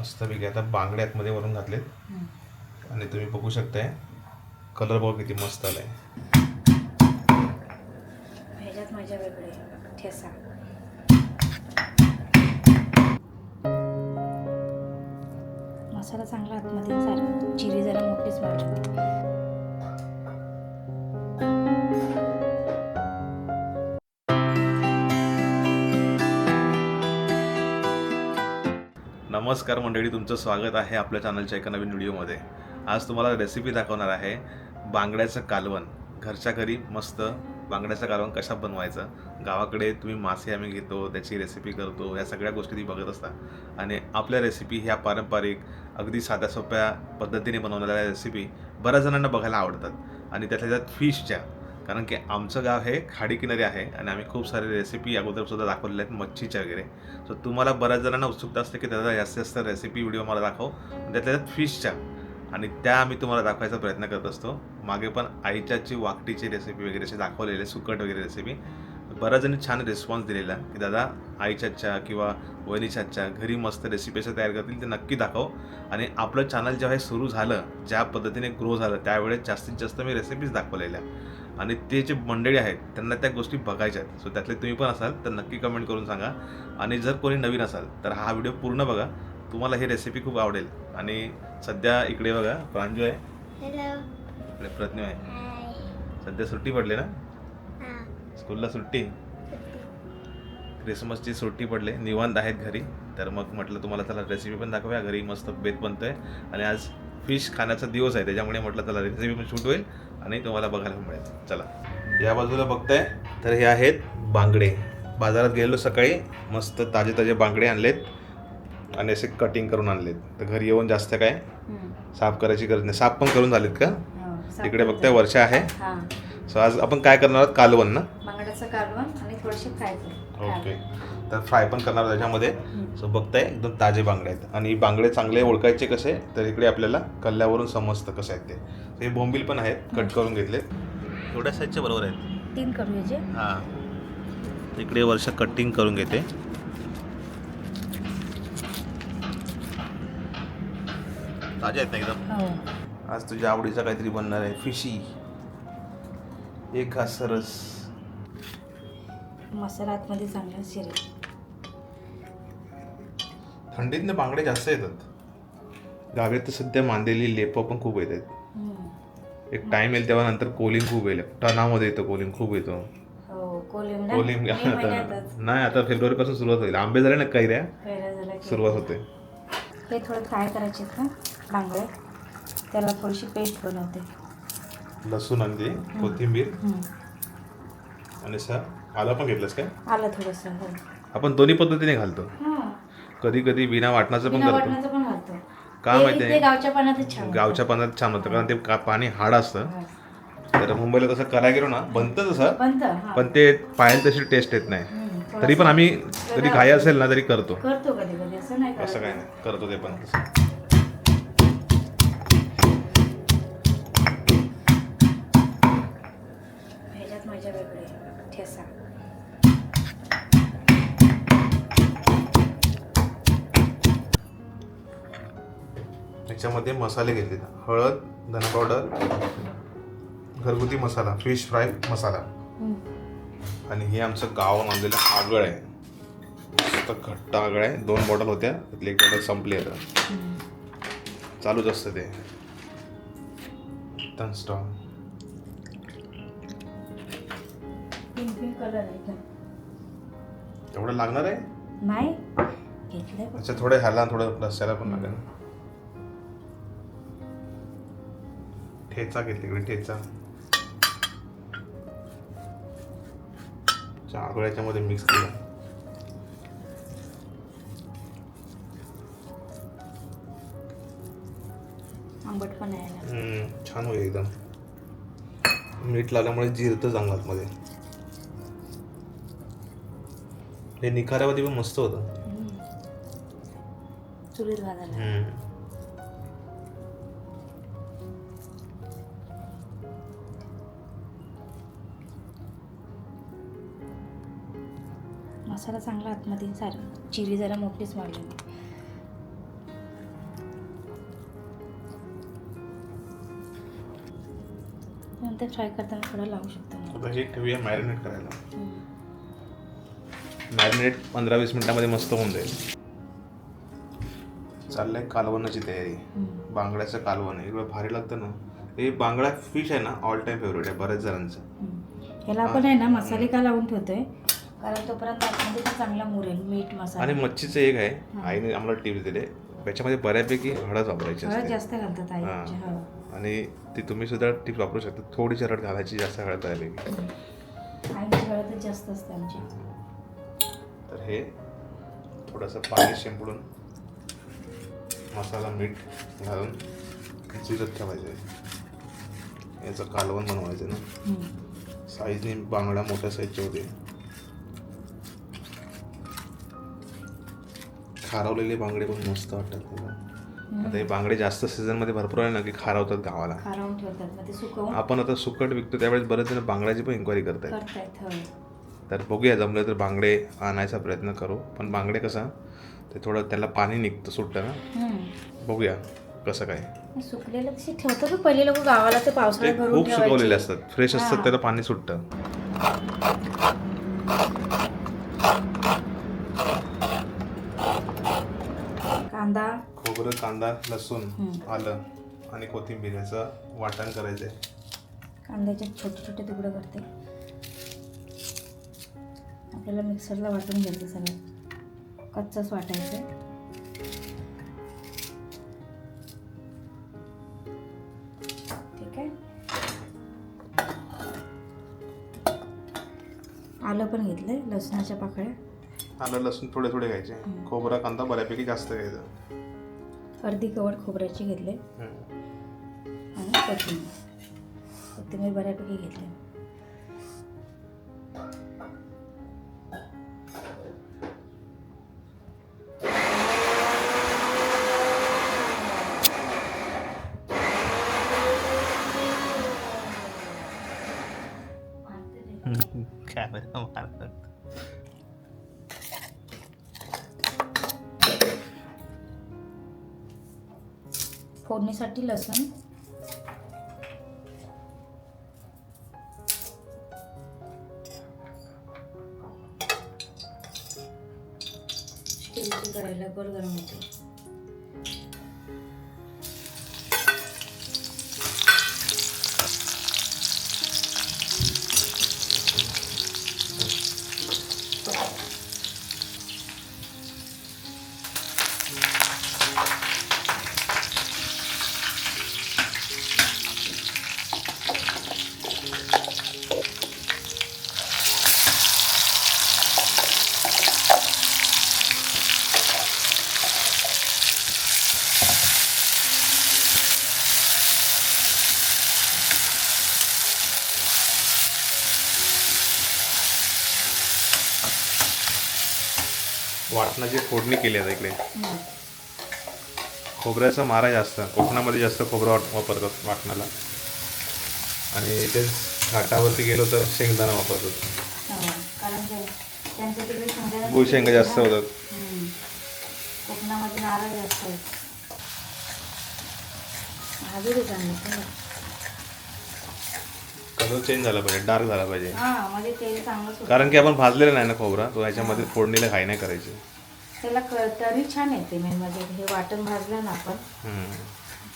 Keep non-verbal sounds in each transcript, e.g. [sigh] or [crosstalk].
मस्तपैकी आता बांगडे आतमध्ये वरून घातलेत. आणि तुम्ही बघू शकताय कलर बघा किती मस्त आलाय. ह्याच्यात माझ्या वेगळे ठेसा. मसाला चांगला आतमध्ये झाला चिरी जरा मोठीच पाहिजे नमस्कार मंडळी तुमचं स्वागत आहे आपल्या चॅनलच्या एका नवीन व्हिडिओमध्ये आज तुम्हाला रेसिपी दाखवणार आहे बांगड्याचं कालवण. घरच्या घरी मस्त बांगड्याचं कालवण कशा बनवायचं? गावाकडे तुम्ही मासे आम्ही घेतो त्याची रेसिपी करतो या सगळ्या गोष्टी ती बघत असता. आणि आपल्या रेसिपी ह्या पारंपरिक अगदी साध्या सोप्या पद्धतीने बनवलेल्या रेसिपी बऱ्याच जणांना बघायला आवडतात. आणि त्यातल्या त्यात फिशच्या कारण की आमचं गाव हे खाडीकिनारी आहे आणि आम्ही खूप सारे रेसिपी अगोदर सुद्धा दाखवलेल्या आहेत मच्छीच्या वगैरे. सो तुम्हाला बऱ्याच जणांना उत्सुकता असते की दादा जास्तीत जास्त रेसिपी व्हिडिओ मला दाखव. त्यातल्या त्यात फिशच्या आणि त्या आम्ही तुम्हाला दाखवायचा प्रयत्न करत असतो. मागे पण आईच्याची वाकटीची रेसिपी वगैरे असे दाखवलेले सुकट वगैरे रेसिपी बऱ्याच जणी छान रिस्पॉन्स दिलेला की दादा आईच्याच्या किंवा वहिनीच्याच्या घरी मस्त रेसिपी अशा तयार करतील ते नक्की दाखव. आणि आपलं चॅनल जेव्हा हे सुरू झालं ज्या पद्धतीने ग्रो झालं त्यावेळेस जास्तीत जास्त मी रेसिपीज दाखवलेल्या. आणि ते जे मंडळी आहेत त्यांना त्या गोष्टी बघायच्या आहेत. सो त्यातले तुम्ही पण असाल तर नक्की कमेंट करून सांगा. आणि जर कोणी नवीन असाल तर हा व्हिडिओ पूर्ण बघा. तुम्हाला ही रेसिपी खूप आवडेल. आणि सध्या इकडे बघा प्रांजू आहे. हॅलो इकडे प्रज्ञू आहे. सध्या सुट्टी पडली ना? स्कूलला सुट्टी? क्रिसमसची सुट्टी पडली. निवांत आहेत घरी. तर मग म्हटलं तुम्हाला चला रेसिपी पण दाखवूया. घरी मस्त बेत बनतोय. आणि आज फिश खाण्याचा दिवस आहे त्याच्यामुळे म्हटलं चला रेसिपी पण शूट होईल आणि तुम्हाला बघायला मिळेल. चला. या बाजूला बघताय तर हे आहेत बांगडे. बाजारात गेलेलो सकाळी मस्त ताजे ताजे बांगडे आणलेत आणि असे कटिंग करून आणलेत. तर घरी येऊन जास्त काय साफ करायची गरज नाही. साफ पण करून झालेत का? इकडे बघताय वर्षा आहे. हां. सो आज आपण काय करणार आहोत? कालवण ना? बांगड्याचं कालवण आणि थोडेसे फ्राय ओके. तर फ्राय पण करणार त्याच्यामध्ये. सो बघताय एकदम ताजे बांगडे आहेत. आणि बांगडे चांगले ओळखायचे कसे तर इकडे आपल्याला कल्ल्यावरून समजतं कसं आहेत ते. हे बोंबील पण आहेत कट करून घेतले एवढ्या साईजच्या बरोबर आहेत. तीन करू याचे हां. इकडे वर्ष कटिंग करून घेते. ताजे आहेत ना एकदम? हो. आज तुझ्या आवडीचा काहीतरी बनणार आहे. फिशी एक घास सरस. मसाला आतमध्ये चांगला शिरेल. थंडीतनं बांगडे जास्त येतात. गावी तर सध्या मांदेली लेपं पण खूप येतात. एक टाइम येईल तेव्हा नंतर कोलिंग खूप येईल. टनामध्ये येतं कोलिंग खूप येतो. हो कोलिंग [laughs] नाही आता फेब्रुवारी पासून सुरुवात होईल. आंबे झाले ना कैऱ्या सुरुवात होते. हे थोडं फ्राय करायचे ना बांगडे. त्याला थोडीशी पेस्ट बनवते. लसूण आणि ते कोथिंबीर. आणि सा आलं पण घेतलंस काय? आलं थोडंसं हो. आपण दोन्ही पद्धतीने घालतो. कधी कधी बिना वाटणाचं पण बिना करतो. पण घालतो. का माहिती आहे? गावच्या पाण्यातच छान गावच्या पाण्यात छान होतं कारण ते का- पाणी हाड असतं. तर मुंबईला तसं करायला गेलो ना बनतं तसं. बनतं हां. पण ते पाहायला तशी टेस्ट येत नाही. हम्म. तरी पण आम्ही कधी घाई असेल ना तरी करतो. करतो कधी कधी असं नाही असं काय नाही. करतो ते पण त्याच्यामध्ये मसाले घेतले. हळद धना पावडर घरगुती मसाला फिश फ्राय मसाला. आणि हे आमचं गाव आणलेलं आगळ आहे. मस्त घट्ट आगळ आहे. दोन बॉटल होत्या. त्यातली एक बॉटल संपली आता. चालूच असतं ते. आहे का? एवढं लागणार आहे? नाही. अच्छा थोडं ह्याला थोडं रस्त्याला पण लागेल. ठेचा घेतली इकडे ठेचा. आगळ्याच्या मध्ये मिक्स केला. आंबट पण आहे याला. हम्म, छान होईल एकदम. मीठ लावल्यामुळे जिरतं चांगलं आतमध्ये हे निखाऱ्यामध्ये पण मस्त होतं. चुलीत मसाला चांगला आतमध्ये सारी चिरी जरा मोठीच वाढली नंतर फ्राय करताना थोडं लावू शकतो हे ठेवूया मॅरिनेट करायला. मॅरिनेट पंधरा वीस मिनिटामध्ये मस्त होऊन जाईल. चाललंय कालवणाची तयारी. बांगड्याचं कालवण आहे. एवढं भारी लागतं ना. हे बांगडा फिश आहे ना ऑल टाइम फेवरेट आहे बऱ्याच जणांचं. ह्याला आपण आहे ना मसाले का लावून ठेवतोय? कारण तोपर्यंत आतमध्ये ते चांगला मुरेल मीठ आणि मसाला मच्छीचं एक आहे. आईने आम्हाला टिप्स दिले. त्याच्यामध्ये बऱ्यापैकी हळद वापरायची हळद असते. जास्त घालतात आई. हां. आमच्या, हो. आणि ती तुम्ही सुद्धा टिप्स वापरू शकता. थोडीशी हळद घालायची जास्त हळद बऱ्यापैकी आईची हळदच जास्त असते आमची. तर हे थोडंसं पाणी शिंपडून मसाला मीठ घालून शिजत ठेवायचं. याचं कालवण बनवायचं ना. हम्म. साईजने बांगडा मोठ्या साईजचे होते खारवलेले बांगडे पण मस्त वाटतात मला. आता हे बांगडे जास्त सीझनमध्ये भरपूर आहे ना की खारवतात गावाला. खारवून ठेवतात. मग ते सुकवून आपण आता सुकट विकतो त्यावेळेस बरेच जण बांगड्याची पण इन्क्वायरी करतायत. हो तर बघूया जमलं तर बांगडे आणायचा प्रयत्न करू. पण बांगडे कसं ते थोडं त्याला पाणी निघतं सुटतं ना. हम्म. बघूया कसं काय. सुकलेलं तसे ठेवतात पण पहिले लोक गावाला ते ते पावसाळ्यात भरून खूप सुकवलेले असतात. फ्रेश असतात. त्याला पाणी सुटतं. कांदा. खोबरं कांदा लसूण. आलं आणि कोथिंबीर याचं वाटण करायचं आहे कांद्याचे छोटे छोटे तुकडे करते. आपल्याला मिक्सरला वाटून घ्यायचं सगळं. कच्चंच वाटायचं. ठीक आहे. आलं पण घेतलंय लसणाच्या पाकळ्या. आलं लसूण थोडे थोडे घ्यायचे. खोबरा कांदा बऱ्यापैकी जास्त घ्यायचं. अर्धी कवड खोबऱ्याची घेतले. आणि कोथिंबीर. कोथिंबीर बऱ्यापैकी घेतली. फोडणीसाठी लसूण. करायला गरम वाटणाची फोडणी केली आहे इकडे. खोबऱ्याचा मारा जास्त. कोकणामध्ये जास्त खोबरं वाट वापरतात वाटणाला. आणि इथे घाटावरती गेलो तर शेंगदाणा वापरतात. हा, शेंगा जास्त होतात. कोकणामध्ये नारळ जास्त कलर चेंज झाला पाहिजे डार्क झाला पाहिजे. हा मध्ये तेल चांगलं सुटतं. कारण की आपण भाजलेलं नाही ना खोबरा तो ह्याच्यामध्ये फोडणीला घाई नाही करायची. त्याला क- तरी छान येते मेन म्हणजे हे वाटण भाजलं ना आपण हम्म.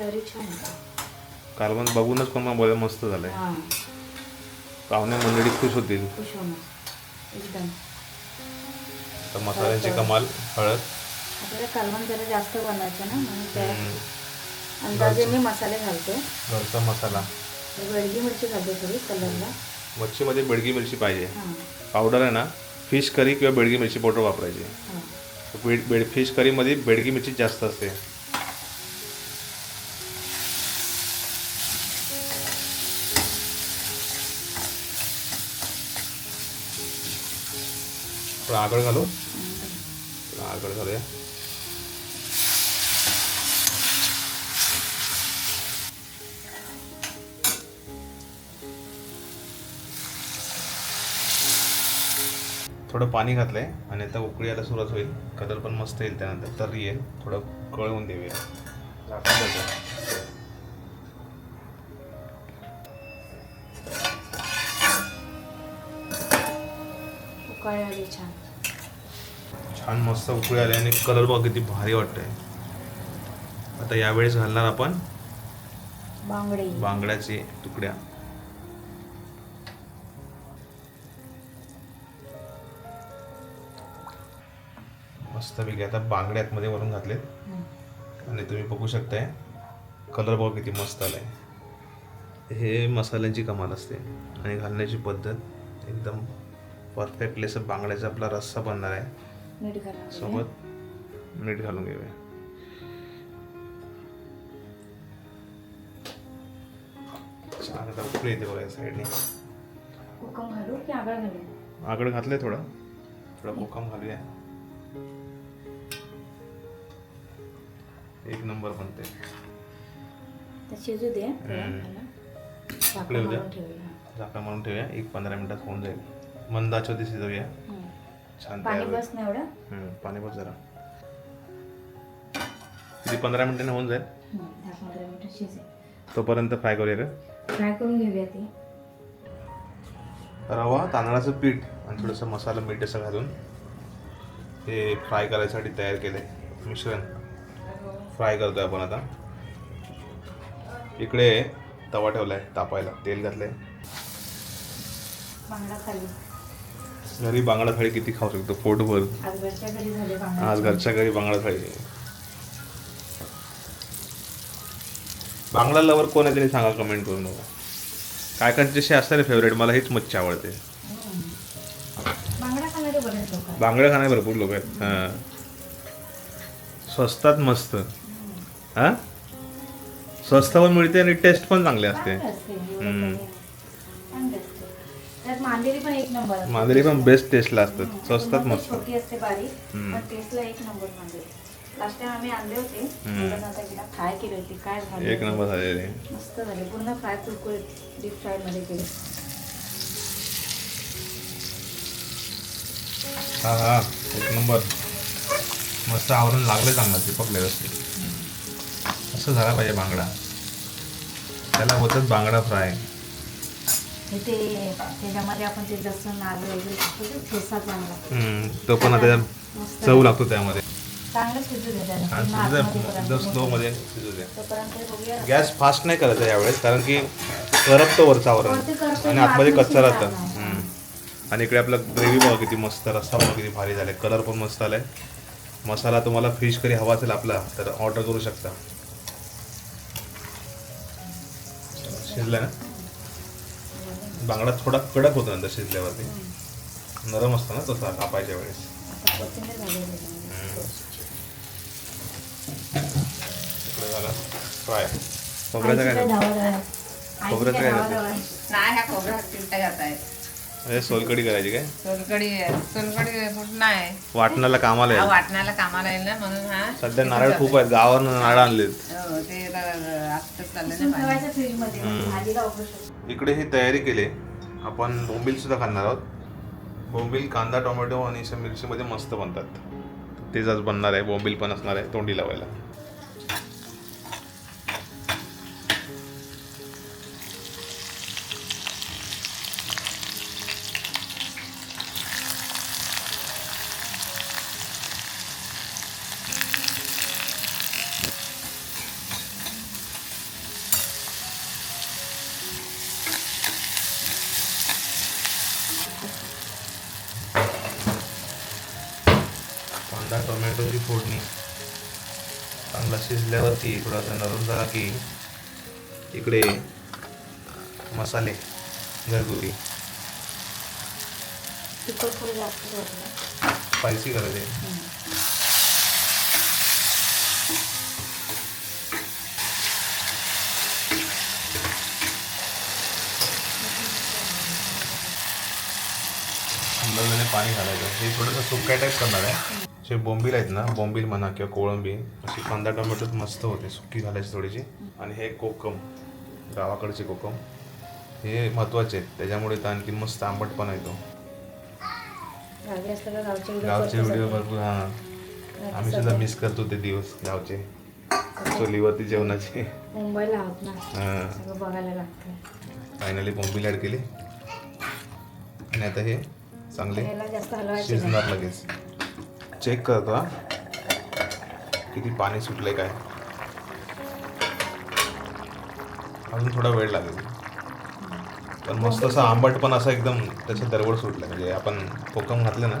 तरी छान येते. कालवण बघूनच पण मला मस्त झालंय. हा. पाहुणे मंडळी खुश होतील. खुश होणार एकदम. तर मसाल्यांची कमाल हळद. आपल्याला कालवण जरा जास्त बनवायचं ना म्हणून त्या हम्म. अंदाजे मी मसाले घालते. घरचा मसाला. बेडगी मिरची घालते थोडी कलरला. मच्छीमध्ये बेडगी मिरची पाहिजे. हां. पावडर आहे ना फिश करी किंवा बेडगी मिरची पावडर वापरायची. हां. बेड बेड फिश करीमध्ये बेडगी मिरची जास्त असते. थोडं आगळ घालू. थोडं आगळ घालूया. थोडं पाणी घातलं आहे आणि आता उकळी यायला सुरुवात होईल. कलर पण मस्त येईल त्यानंतर. तर येईल थोडं कळवून देऊया. छान. मस्त उकळी आली आणि कलर बघ किती भारी वाटतंय. आता यावेळेस घालणार आपण बांगड्याचे तुकड्या. मस्त पैकी आता बांगड्या आतमध्ये वरून घातलेत. आणि तुम्ही बघू शकताय कलर बघा किती मस्त आलाय. हे मसाल्यांची कमाल असते. आणि घालण्याची पद्धत एकदम परफेक्टली असं बांगड्याचा आपला रस्सा बनणार आहे. सोबत मीठ घालून घेऊया. छान आता उकळी येते बघा साईडने. कोकम घालू की आगळ घालू? आगळ घातलंय थोडं. थोडा कोकम घालूया. एक नंबर बनते. शिजू दे हम्म. मला. झाकण. मारून ठेवूया. एक पंधरा मिनिटात होऊन जाईल. होती शिजवूया हम्म. छान पाणी. बस ना एवढं? पाणी बस जरा. किती? पंधरा मिनिटांनी होऊन जाईल. तोपर्यंत फ्राय करूया का? फ्राय करून घेऊया ती. रवा तांदळाचं पीठ आणि थोडंसं मसाला मीठ असं घालून हे फ्राय करायसाठी तयार केलं आहे मिश्रण. फ्राय करतोय आपण आता. इकडे तवा ठेवला आहे तापायला तेल घातलं आहे बांगडा खाली घरी बांगडा थाळी किती खाऊ शकतो? पोटभर. आज घरच्या घरी बांगडा आज घरच्या घरी बांगडा थाळी बांगडा लवर कोण आहे तरी सांगा कमेंट करून बघा. काय काय जसे असतात फेवरेट मला हीच मच्छी आवडते. हम्म. बांगडा खाणारे भरपूर लोक आहेत. हां. स्वस्तात मस्त. हां? स्वस्त पण मिळते आणि टेस्ट पण चांगले असते. हम्म. त्यात मांदेली पण एक नंबर असते. मांदेली पण बेस्ट टेस्टला असतात. स्वस्तात मस्त. छोटी असते बारीक हम्म. पण टेस्टला एक नंबर मांदेली लास्ट टाइम आम्ही आणले होते. केलं फ्राय केली होती. काय झालं? एक नंबर झालेले. मस्त झाले. पूर्ण फ्राय कुरकुरीत डीप फ्रायमध्ये केले. हा हा. एक नंबर मस्त आवरून लागले चांगलं ते पकले असते असं झाला पाहिजे बांगडा. त्याला होतच बांगडा फ्राय. ते त्याच्यामध्ये आपण ते लसूण आलं वगैरे टाकतो ते ठेचा चांगला. तो पण आता चव लागतो त्यामध्ये. चांगलं शिजू. एकदम द्या गॅस फास्ट नाही करायचा यावेळेस कारण की करपतो वरचा आवरण आणि आतमध्ये कच्चा राहतं. आणि इकडे आपलं ग्रेव्ही बघा किती मस्त रस्सा बघा किती भारी झालाय. कलर पण मस्त आलाय. मसाला तुम्हाला फिश करी हवा असेल आपला तर ऑर्डर करू शकता. शिजलाय ना? बांगडा थोडा कडक होतो नंतर शिजल्यावरती. नरम असतो ना तसा कापायच्या वेळेस. झाला फ्राय. खोबऱ्याचं काय खोबऱ्याचं काय? नाही म्हणजे सोलकडी करायची काय? सोलकडी सोलकडी नाही. वाटणाला कामाला आहे वाटण्याला कामाला येईल ना म्हणून सध्या नारळ खूप आहेत गावावरून नारळ आणलेत. ते चाललं ना ठेवायचं हम्म. भाजीला इकडे ही तयारी केली. आपण बोंबील सुद्धा खाणार आहोत. बोंबील कांदा टोमॅटो आणि अशा मिरचीमध्ये मस्त बनतात. तेच आज बनणार आहे. बोंबील पण असणार आहे. तोंडी लावायला. कांदा टोमॅटोची फोडणी. चांगला शिजल्यावरती थोडासा नरम झाला की इकडे मसाले घरगुती. स्पायसी करायचे अंदाजाने पाणी घालायचं. हे थोडंसं सुक्या टाईप करणार आहे. जे बोंबील आहेत ना बोंबील म्हणा किंवा कोळंबी अशी कांदा टोमॅटोत मस्त होते सुकी घालायची थोडीशी. आणि हे कोकम गावाकडचे कोकम हे महत्त्वाचे आहेत. त्याच्यामुळे तर आणखी मस्त आंबटपणा येतो. गावचे व्हिडिओ. भरपूर हां. आम्ही सुद्धा मिस करतो ते दिवस गावचे. चुलीवरती जेवणाचे. मुंबईला बघायला फायनली बोंबील ॲड केली. आणि आता हे चांगले. शिजणार लगेच. चेक करतो किती पाणी सुटलंय काय. अजून थोडा वेळ लागेल. पण मस्त असं आंबट पण असं एकदम त्याचं दरवड सुटलं म्हणजे आपण कोकम घातलं ना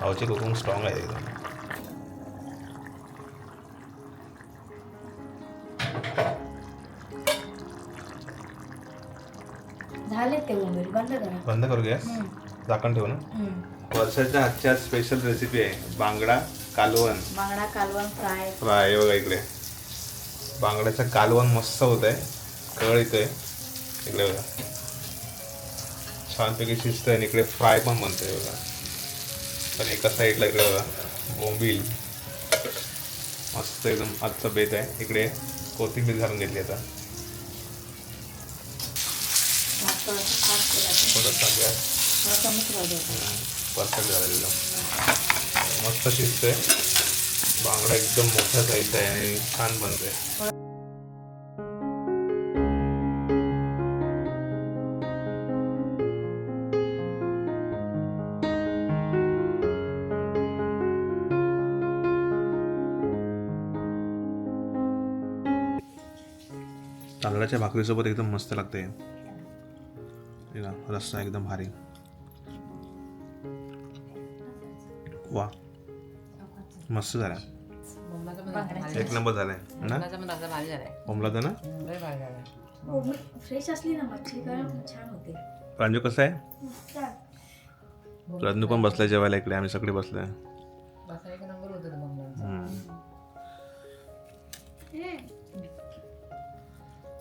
गावचे कोकम स्ट्रॉंग आहे एकदम. झाले ते बोंबील बंद करा. बंद करू गॅस. झाकण ठेवू ना. वर्षाच्या आजच्या स्पेशल रेसिपी आहे. बांगडा कालवण. बांगडा कालवण फ्राय. फ्राय बघा इकडे. बांगड्याचं कालवण मस्त होत आहे कळ येतोय इकडे बघा. छानपैकी शिजतंय आणि इकडे फ्राय पण बनतंय बघा. पण एका साईडला इकडे बघा. बोंबील. मस्त एकदम आजचं बेत आहे. इकडे कोथिंबीर घालून घेतली आता. थोडंसं परफेक्ट झालेलं. मस्त शिजतंय. बांगडा एकदम मोठा साईज आहे आणि छान बनतोय. तांदळाच्या भाकरीसोबत एकदम मस्त लागते रस्सा एकदम भारी. वा. मस्त झाला. एक नंबर झालाय ना? कोंबला ना? फ्रेश असली ना मच्छी छान होते. प्रांजू कसं आहे? रत्नू पण बसलाय जेवायला इकडे आम्ही सगळे बसलोय.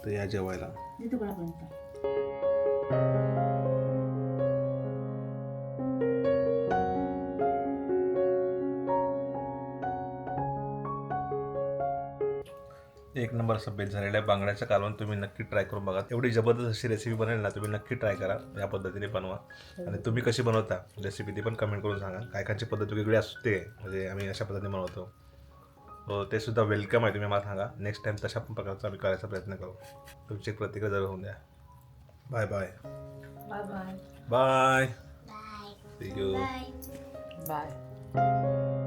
तर या जेवायला. एक नंबर असं झालेलं आहे बांगड्याचं कालवण तुम्ही नक्की ट्राय करून बघा. एवढी जबरदस्त अशी रेसिपी बनेल ना तुम्ही नक्की ट्राय करा. या पद्धतीने बनवा. आणि तुम्ही कशी बनवता रेसिपी ती पण कमेंट करून सांगा. काय कायची पद्धत वेगळी असते म्हणजे आम्ही अशा पद्धतीने बनवतो. हो ते सुद्धा वेलकम आहे तुम्ही मला सांगा. नेक्स्ट टाइम तशा पण प्रकारचा आम्ही करायचा प्रयत्न करू. तुमची एक प्रतिक्रिया जरूर होऊन द्या. Bye bye bye bye bye thank you bye